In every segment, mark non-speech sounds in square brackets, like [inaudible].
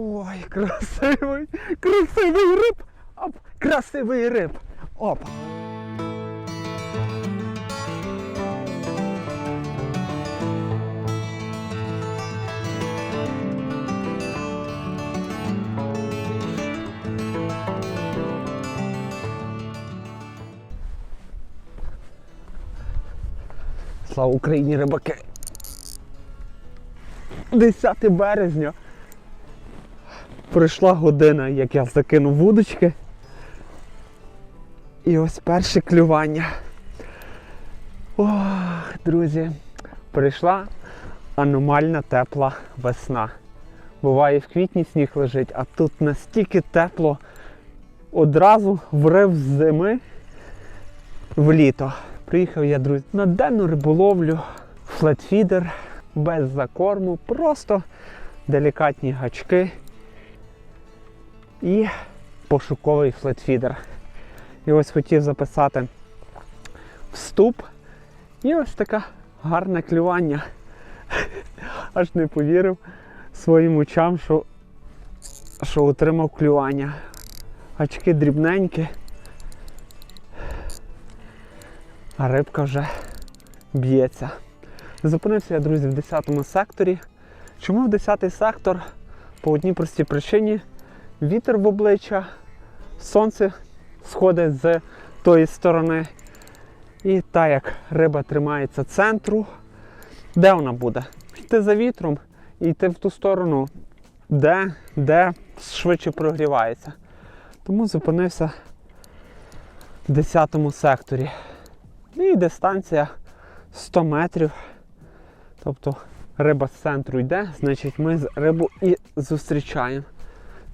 Ой, красивий, красивий риб. Оп, красивий риб. Оп. Слава Україні, рибаки! 10 березня. Пройшла година, як я закинув вудочки. І ось перше клювання. Ох, друзі, прийшла аномальна тепла весна. Буває в квітні сніг лежить, а тут настільки тепло одразу врив з зими в літо. Приїхав я, друзі, на денну риболовлю, флетфідер, без закорму, просто делікатні гачки і пошуковий флетфідер. І ось хотів записати вступ. І ось таке гарне клювання. [laughs] Аж не повірив своїм очам, що, що отримав клювання. Гачки дрібненькі. А рибка вже б'ється. Зупинився я, друзі, в 10 секторі. Чому в 10 сектор? По одній простій причині. Вітер в обличчя, сонце сходить з тої сторони. І так як риба тримається центру, де вона буде? Йти за вітром і йти в ту сторону, де, де швидше прогрівається. Тому зупинився в 10 секторі. І дистанція 100 метрів. Тобто риба з центру йде, значить ми рибу і зустрічаємо.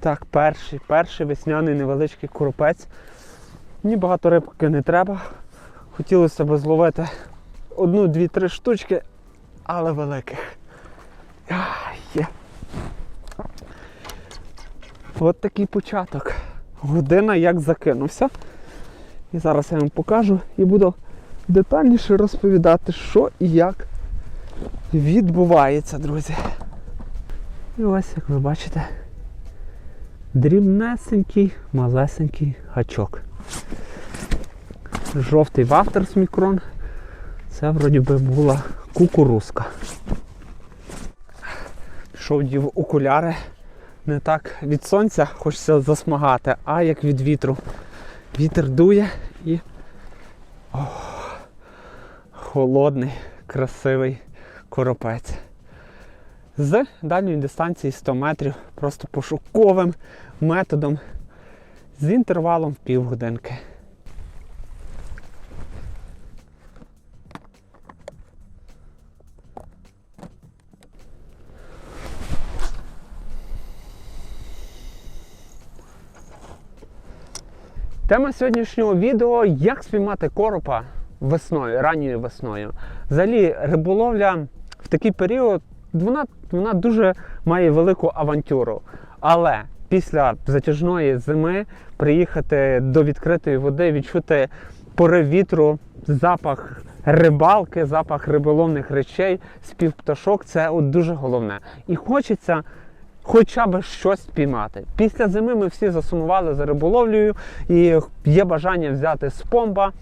Так, перший, перший весняний невеличкий коропець. Мені багато рибки не треба. Хотілося б зловити одну, дві, три штучки, але великих. Є. От такий початок. Година як закинувся. І зараз я вам покажу і буду детальніше розповідати, що і як відбувається, друзі. І ось, як ви бачите, дрібнесенький, малесенький гачок. Жовтий вафтерс мікрон. Це вроді би була кукурузка. Пішов дів окуляри. Не так від сонця хочеться засмагати, а як від вітру. Вітер дує і Ох, холодний, красивий коропець. З дальньої дистанції 100 метрів, просто пошуковим методом з інтервалом в півгодинки. Тема сьогоднішнього відео як спіймати коропа весною, ранньою весною. Взагалі, риболовля в такий період вона, вона дуже має велику авантюру. Але після затяжної зими приїхати до відкритої води, відчути порив вітру, запах рибалки, запах риболовних речей, спів пташок це от дуже головне. І хочеться хоча б щось спіймати. Після зими ми всі засумували за риболовлею, і є бажання взяти з помба,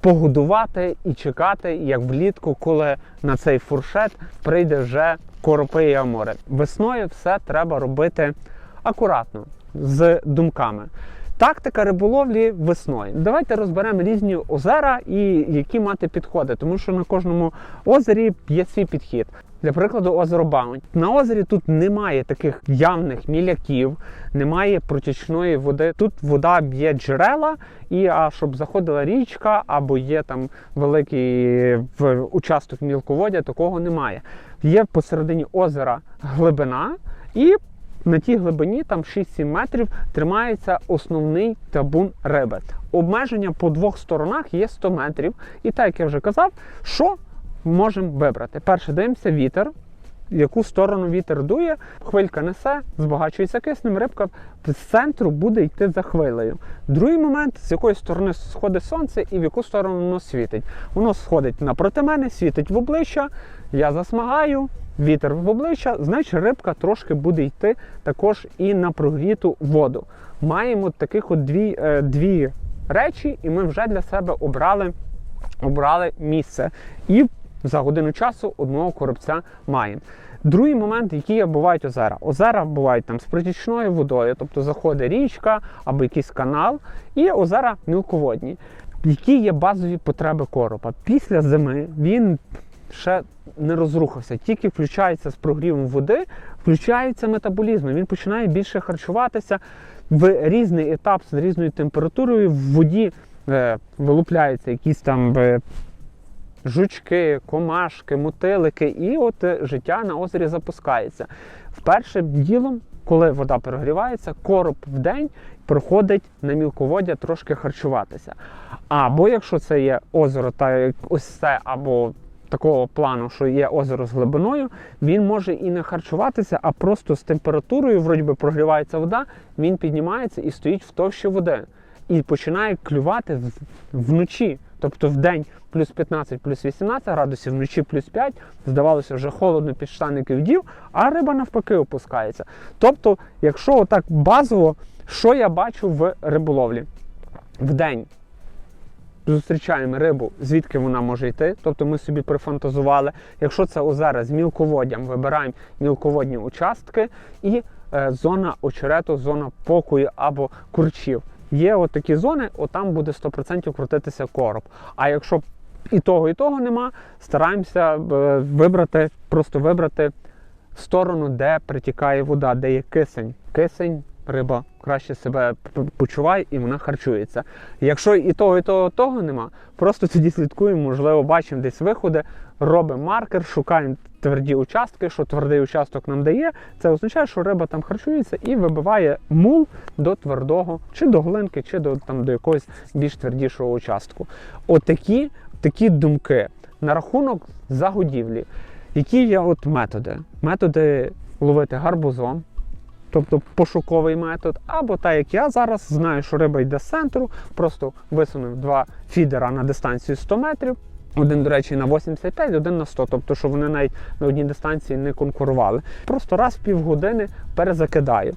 погодувати і чекати, як влітку, коли на цей фуршет прийде вже коропи і амори. Весною все треба робити акуратно, з думками. Тактика риболовлі весною. Давайте розберемо різні озера і які мати підходи, тому що на кожному озері є свій підхід. Для прикладу, озеро Баунт. На озері тут немає таких явних міляків, немає протічної води. Тут вода б'є джерела, і а щоб заходила річка або є там великий участок мілководдя, такого немає. Є посередині озера глибина і. На тій глибині, там 6-7 метрів, тримається основний табун риби. Обмеження по двох сторонах є 100 метрів. І так як я вже казав, що можемо вибрати. Перше, дивимося вітер, в яку сторону вітер дує, хвилька несе, збагачується киснем, рибка з центру буде йти за хвилею. Другий момент, з якої сторони сходить сонце і в яку сторону воно світить. Воно сходить напроти мене, світить в обличчя, я засмагаю, вітер в обличчя, значить рибка трошки буде йти також і на прогріту воду. Маємо таких от дві, е, дві речі, і ми вже для себе обрали, обрали місце. І за годину часу одного коробця маємо. Другий момент, які бувають озера. Озера бувають там з протічною водою, тобто заходить річка або якийсь канал, і озера мілководні. Які є базові потреби коропа? Після зими він ще не розрухався, тільки включається з прогрівом води, включається метаболізм. Він починає більше харчуватися в різний етап з різною температурою. В воді е, вилупляються якісь там е, жучки, комашки, мотилики, і от е, життя на озері запускається. Вперше ділом, коли вода перегрівається, короб в день проходить на мілководдя трошки харчуватися. Або якщо це є озеро, та ось це, або такого плану, що є озеро з глибиною, він може і не харчуватися, а просто з температурою, вроді би прогрівається вода, він піднімається і стоїть в товщі води. І починає клювати вночі. Тобто в день плюс 15, плюс 18 градусів, вночі плюс 5, здавалося, вже холодно під штаники вдів, а риба навпаки опускається. Тобто, якщо отак базово, що я бачу в риболовлі? В день зустрічаємо рибу, звідки вона може йти. Тобто ми собі прифантазували. Якщо це озера з мілководдям, вибираємо мілководні участки і е, зона очерету, зона покою або курчів. Є от такі зони, отам буде 100% крутитися короб. А якщо і того, і того нема, стараємося е, вибрати, просто вибрати сторону, де притікає вода, де є кисень. Кисень, риба краще себе почуває і вона харчується. Якщо і того, і того, і того нема, просто тоді слідкуємо, можливо, бачимо десь виходи, робимо маркер, шукаємо тверді участки, що твердий участок нам дає. Це означає, що риба там харчується і вибиває мул до твердого, чи до глинки, чи до, там, до якогось більш твердішого участку. Отакі такі думки на рахунок загодівлі. Які є от методи? Методи ловити гарбузом, тобто пошуковий метод, або так як я зараз знаю, що риба йде з центру, просто висунув два фідера на дистанцію 100 метрів. Один, до речі, на 85, один на 100, тобто, що вони навіть на одній дистанції не конкурували. Просто раз в півгодини перезакидаю.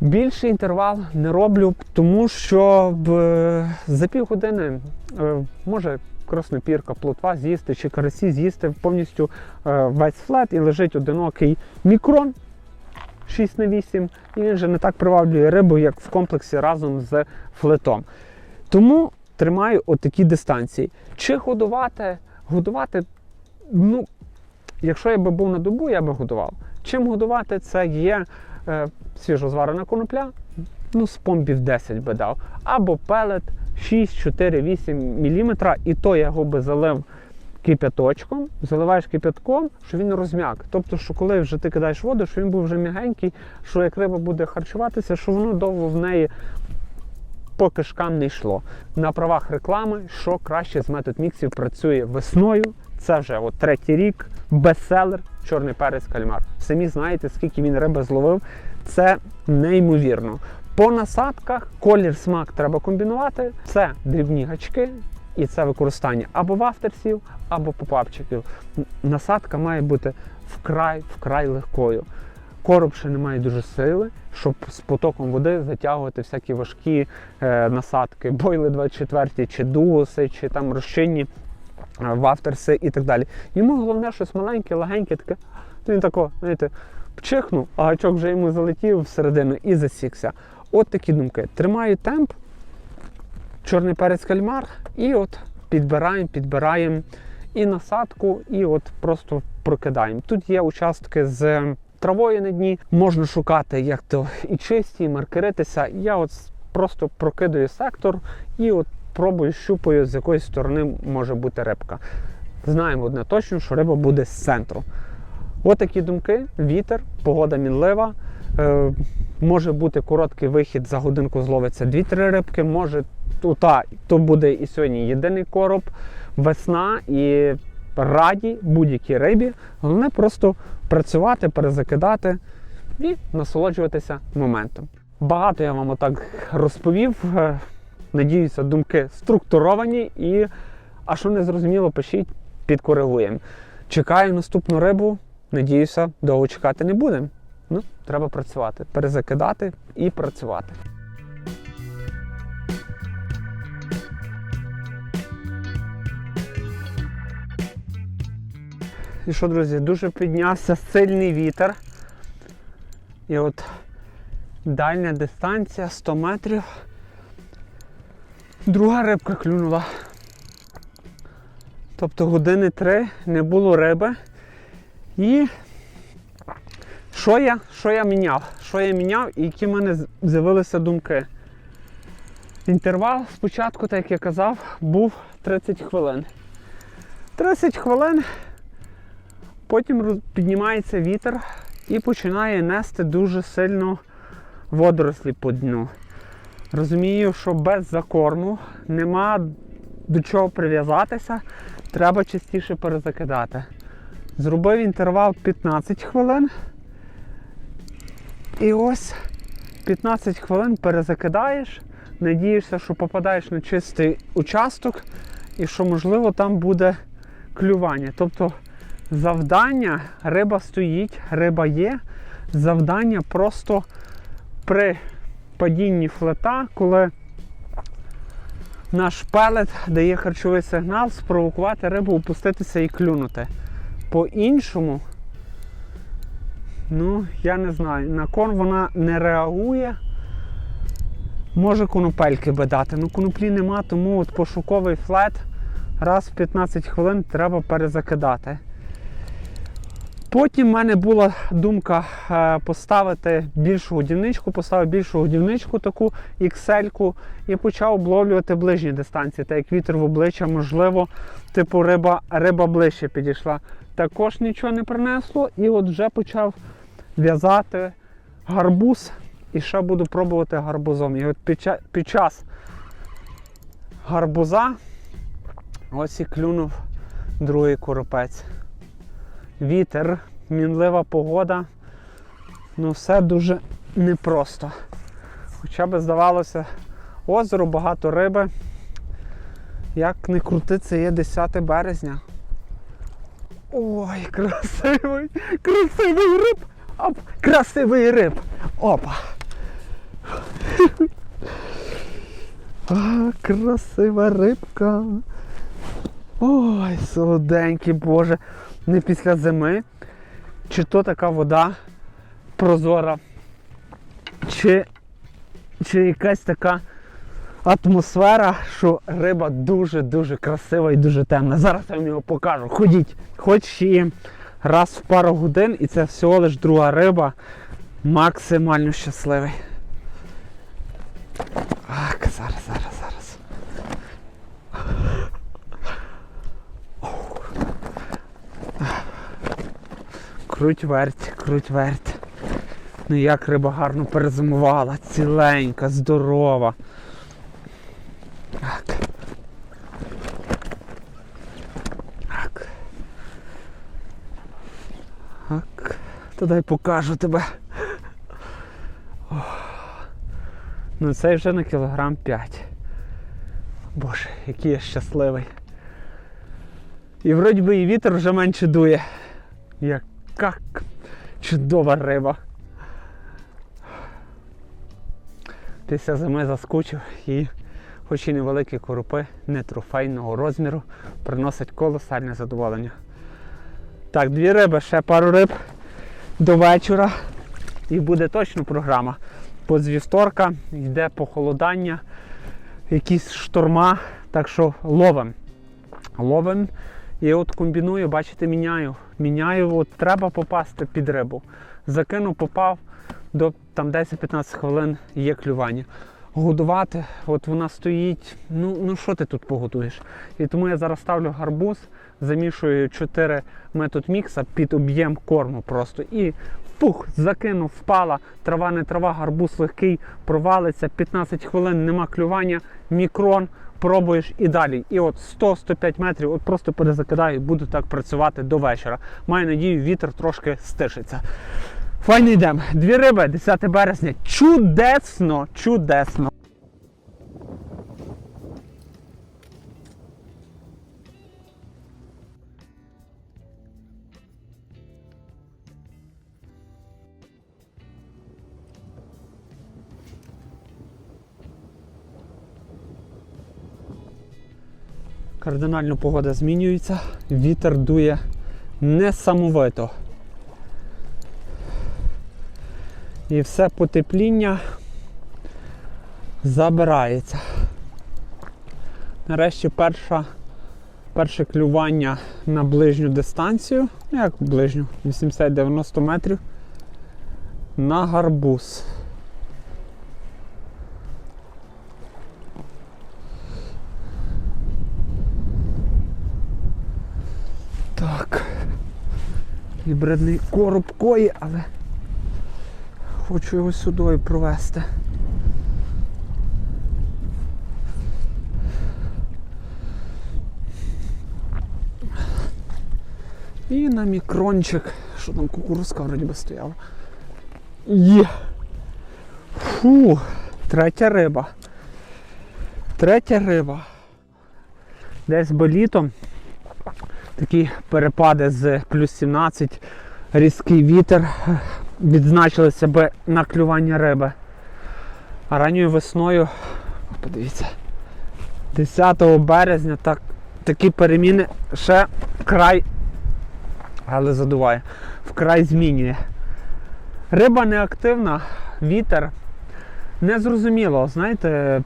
Більший інтервал не роблю, тому що е, за півгодини е, може краснопірка, плотва з'їсти чи карасі з'їсти повністю е, весь флет і лежить одинокий мікрон 6 на 8, і він вже не так приваблює рибу, як в комплексі разом з флетом. Тому тримаю отакі дистанції. Чи годувати? Годувати, ну, якщо я би був на добу, я би годував. Чим годувати? Це є е, свіжозварена конопля, ну, з помбів 10 би дав, або пелет 6, 4, 8 мм, і то я його би залив кип'яточком, заливаєш кип'ятком, щоб він розм'як. Тобто, що коли вже ти кидаєш воду, що він був вже м'ягенький, що як риба буде харчуватися, що воно довго в неї по кишкам не йшло. На правах реклами, що краще з метод міксів працює весною. Це вже от третій рік, бестселер, чорний перець кальмар. Самі знаєте, скільки він риби зловив. Це неймовірно. По насадках колір смак треба комбінувати. Це дрібні гачки, і це використання або вафтерсів, або попапчиків. Насадка має бути вкрай вкрай легкою. Короб ще не має дуже сили, щоб з потоком води затягувати всякі важкі е, насадки, бойли 24, чи дуоси, чи там розчинні е, вафтерси і так далі. Йому головне щось маленьке, легеньке, таке. Він тако, знаєте, пчихнув, а гачок вже йому залетів всередину і засікся. От такі думки. Тримаю темп, чорний перець кальмар, і от підбираємо, підбираємо і насадку, і от просто прокидаємо. Тут є участки з травою на дні, можна шукати як то і чисті, і маркеритися. Я от просто прокидаю сектор і от пробую, щупаю, з якої сторони може бути рибка. Знаємо одне точно, що риба буде з центру. От такі думки, вітер, погода мінлива. Е, може бути короткий вихід за годинку зловиться 2-3 рибки. Може то, та, то буде і сьогодні єдиний короб, весна і раді будь-якій рибі. Головне просто працювати, перезакидати і насолоджуватися моментом. Багато я вам отак розповів. Е, Надіюся, думки структуровані і, а що не зрозуміло, пишіть, підкоригуємо. Чекаю наступну рибу. надіюся, довго чекати не будемо. Ну, треба працювати, перезакидати і працювати. І що, друзі, дуже піднявся сильний вітер. І от дальня дистанція 100 метрів. Друга рибка клюнула. Тобто години три не було риби. І що я, що я міняв? Що я міняв і які в мене з'явилися думки? Інтервал спочатку, так як я казав, був 30 хвилин. 30 хвилин, потім піднімається вітер і починає нести дуже сильно водорослі по дну. Розумію, що без закорму нема до чого прив'язатися, треба частіше перезакидати. Зробив інтервал 15 хвилин. І ось 15 хвилин перезакидаєш, надієшся, що попадаєш на чистий участок і що, можливо, там буде клювання. Тобто завдання, риба стоїть, риба є. Завдання просто при падінні флета, коли наш пелет дає харчовий сигнал, спровокувати рибу, опуститися і клюнути. По-іншому, ну, я не знаю, на корм вона не реагує. Може конопельки би дати. Ну коноплі нема, тому от пошуковий флет раз в 15 хвилин треба перезакидати. Потім в мене була думка е, поставити більшу годівничку, поставив більшу годівничку, таку XL-ку, і почав обловлювати ближні дистанції, так як вітер в обличчя, можливо, типу риба, риба ближче підійшла. Також нічого не принесло, і от вже почав в'язати гарбуз. І ще буду пробувати гарбузом. І от під час гарбуза ось і клюнув другий коропець вітер, мінлива погода. Ну все дуже непросто. Хоча би здавалося, озеро, багато риби. Як не крути, це є 10 березня. Ой, красивий! Красивий риб! Оп! Красивий риб! Опа! А, красива рибка! Ой, солоденький, боже! Не після зими, чи то така вода прозора, чи, чи якась така атмосфера, що риба дуже-дуже красива і дуже темна. Зараз я вам його покажу. Ходіть, хоч і раз в пару годин, і це всього лиш друга риба. Максимально щасливий. Так, зараз, зараз, зараз. Круть верть, круть верть. Ну як риба гарно перезимувала, ціленька, здорова. Так. Так. Так. То дай покажу тебе. Ох. Ну цей вже на кілограм 5. Боже, який я щасливий. І вроді би і вітер вже менше дує. Яка чудова риба. Після зими заскучив і хоч і невеликі коропи, не трофейного розміру, приносить колосальне задоволення. Так, дві риби, ще пару риб до вечора. І буде точно програма. По з вівторка йде похолодання, якісь шторма, так що ловим. Ловим. І от комбіную, бачите, міняю. Міняю, от треба попасти під рибу. Закинув, попав, до там 10-15 хвилин є клювання. Годувати, от вона стоїть, ну ну що ти тут поготуєш? І тому я зараз ставлю гарбуз, замішую 4 метод мікса під об'єм корму просто. І пух, закинув, впала, трава не трава, гарбуз легкий, провалиться, 15 хвилин, нема клювання, мікрон, пробуєш і далі. І от 100-105 метрів, от просто перезакидаю і буду так працювати до вечора. Маю надію, вітер трошки стишиться. Файно йдемо. Дві риби, 10 березня. Чудесно! Чудесно! Кардинально погода змінюється, вітер дує несамовито. І все потепління забирається. Нарешті перша, перше клювання на ближню дистанцію, ну як ближню, 80-90 метрів на гарбуз. Так. Гібридний короб кої, але хочу його сюди провести. І на мікрончик. Що там кукурузка вроді би стояла. Є. Фу, третя риба. Третя риба. Десь бо літом такі перепади з плюс 17, різкий вітер відзначили себе на клювання риби. А ранньою весною, подивіться, 10 березня так, такі переміни ще край, але задуває, вкрай змінює. Риба неактивна, вітер. Незрозуміло, знаєте,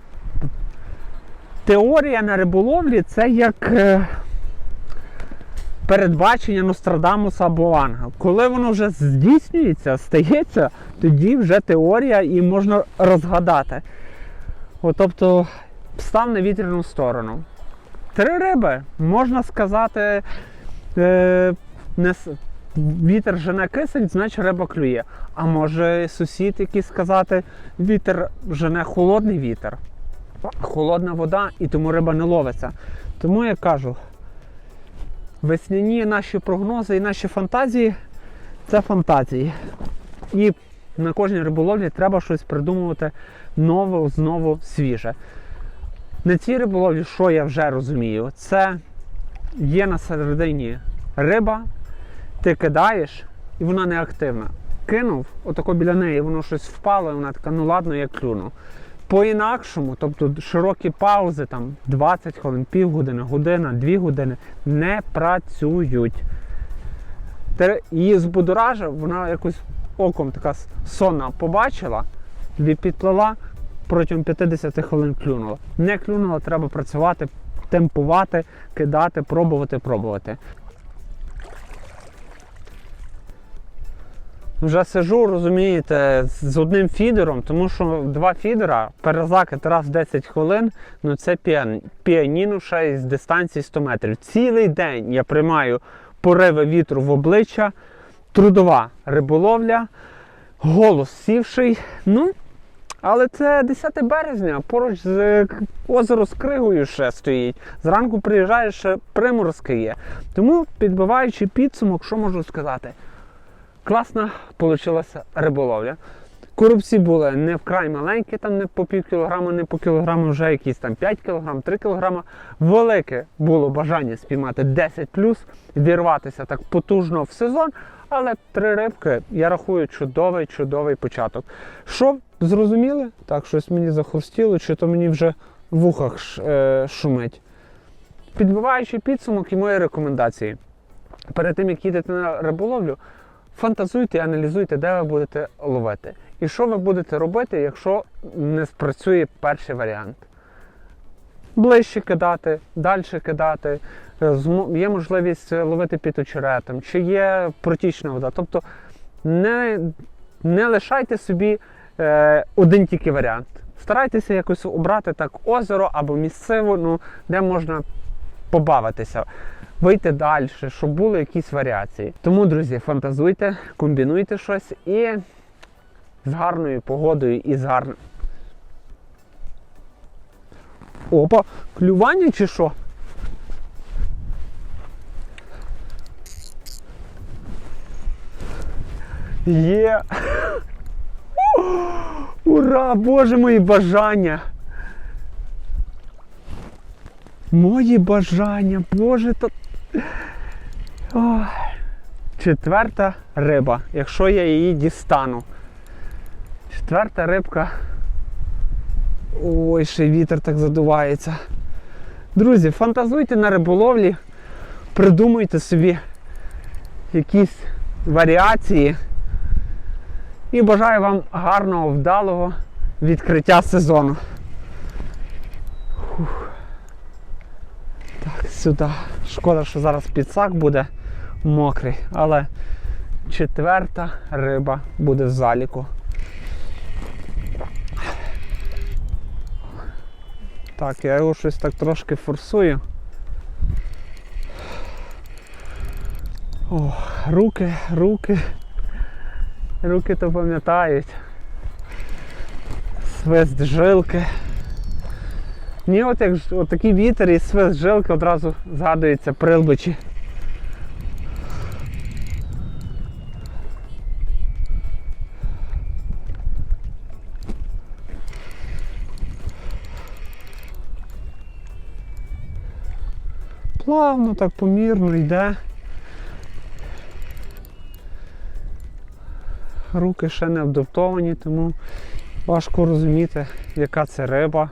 теорія на риболовлі це як е, передбачення Нострадамуса або ангел. Коли воно вже здійснюється, стається, тоді вже теорія і можна розгадати. От, тобто став на вітряну сторону. Три риби, можна сказати, е, не, вітер жене кисень, значить риба клює. А може сусід якийсь сказати, вітер жене холодний вітер, холодна вода, і тому риба не ловиться. Тому я кажу, весняні наші прогнози і наші фантазії це фантазії. І на кожній риболовлі треба щось придумувати нове, знову свіже. На цій риболовлі, що я вже розумію, це є на середині риба, ти кидаєш і вона не активна. Кинув, отако біля неї воно щось впало, і вона така, ну ладно, я клюну. По-інакшому, тобто широкі паузи, там 20 хвилин, півгодини, година, 2 години не працюють. Її збудоражив, вона якось оком така сонна побачила, тобі протягом 50 хвилин клюнула. Не клюнула, треба працювати, темпувати, кидати, пробувати, пробувати. Вже сижу, розумієте, з одним фідером, тому що два фідера, перезакид раз в 10 хвилин, ну це піан- піаніно ще із дистанції 100 метрів. Цілий день я приймаю пориви вітру в обличчя, трудова риболовля, голос сівший. Ну, але це 10 березня, поруч з озеро з Кригою ще стоїть. Зранку приїжджаєш, ще приморозки є. Тому, підбиваючи підсумок, що можу сказати? Класна вийшла риболовля. Коробці були не вкрай маленькі, там не по пів кілограма, не по кілограму, вже якісь там 5 кілограм, 3 кілограма. Велике було бажання спіймати 10 вірватися так потужно в сезон. Але три рибки, я рахую, чудовий, чудовий початок. Що зрозуміли? Так, щось мені захрустіло, чи то мені вже в ухах е, шумить. Підбиваючи підсумок і мої рекомендації. Перед тим, як їдете на риболовлю, фантазуйте і аналізуйте, де ви будете ловити. І що ви будете робити, якщо не спрацює перший варіант. Ближче кидати, далі кидати, е, є можливість ловити під очеретом, чи є протічна вода. Тобто не, не лишайте собі е, один тільки варіант. Старайтеся якось обрати так озеро або місцево, ну, де можна побавитися, вийти далі, щоб були якісь варіації. Тому, друзі, фантазуйте, комбінуйте щось і з гарною погодою і з гарним. Опа, клювання чи що? Є. [gasps] Ура! Боже мої бажання! Мої бажання, Боже, то. Четверта риба, якщо я її дістану. Четверта рибка. Ой, ще вітер так задувається. Друзі, фантазуйте на риболовлі, придумуйте собі якісь варіації. І бажаю вам гарного, вдалого відкриття сезону. Фух. Так, сюди. Шкода, що зараз підсак буде мокрий, але четверта риба буде в заліку. Так, я його щось так трошки форсую. О, руки, руки. Руки то пам'ятають. Свист жилки. Мені от як от такий вітер і свист жилки одразу згадується прилбичі. Плавно, так помірно йде. Руки ще не вдоптовані, тому важко розуміти, яка це риба.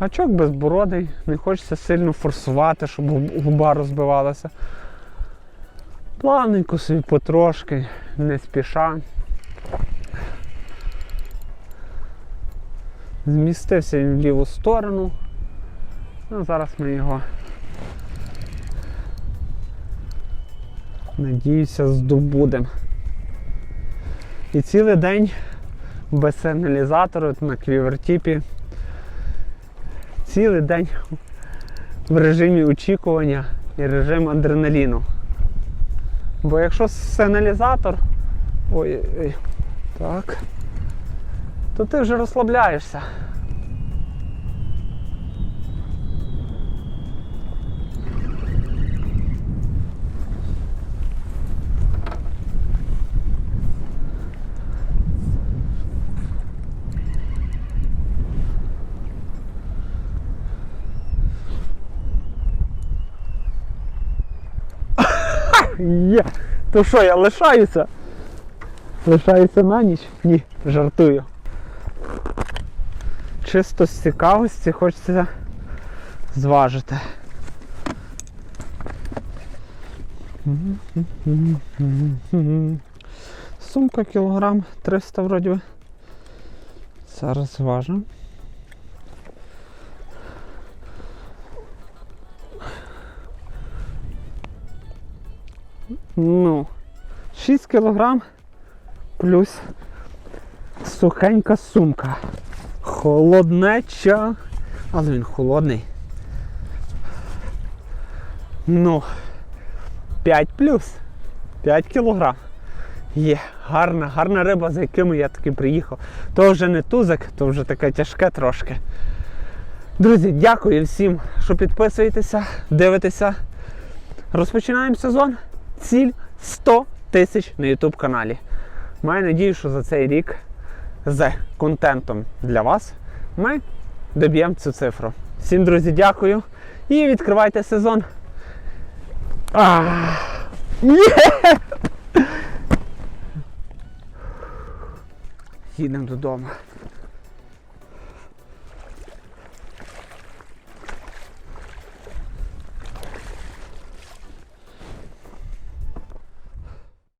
Гачок безбородий, не хочеться сильно форсувати, щоб губа розбивалася. Плавненько собі потрошки, не спіша. Змістився він в ліву сторону. Ну, зараз ми його надіюся здобудемо. І цілий день без сигналізатору на квівертіпі. Цілий день в режимі очікування і режим адреналіну. Бо якщо сигналізатор. Ой, ой, так. То ти вже розслабляєшся. Є. То що, я лишаюся? Лишаюся на ніч? Ні, жартую. Чисто з цікавості хочеться зважити. Сумка кілограм 300 вроді. Зараз зважимо. Ну, 6 кілограм плюс сухенька сумка. Холоднеча. Але він холодний. Ну, 5 плюс. 5 кілограм. Є, гарна, гарна риба, за якими я таки приїхав. То вже не тузик, то вже таке тяжке трошки. Друзі, дякую всім, що підписуєтеся, дивитеся. Розпочинаємо сезон. Ціль 100 тисяч на YouTube каналі. Маю надію, що за цей рік з контентом для вас ми доб'ємо цю цифру. Всім, друзі, дякую. І відкривайте сезон. А! Їдемо додому.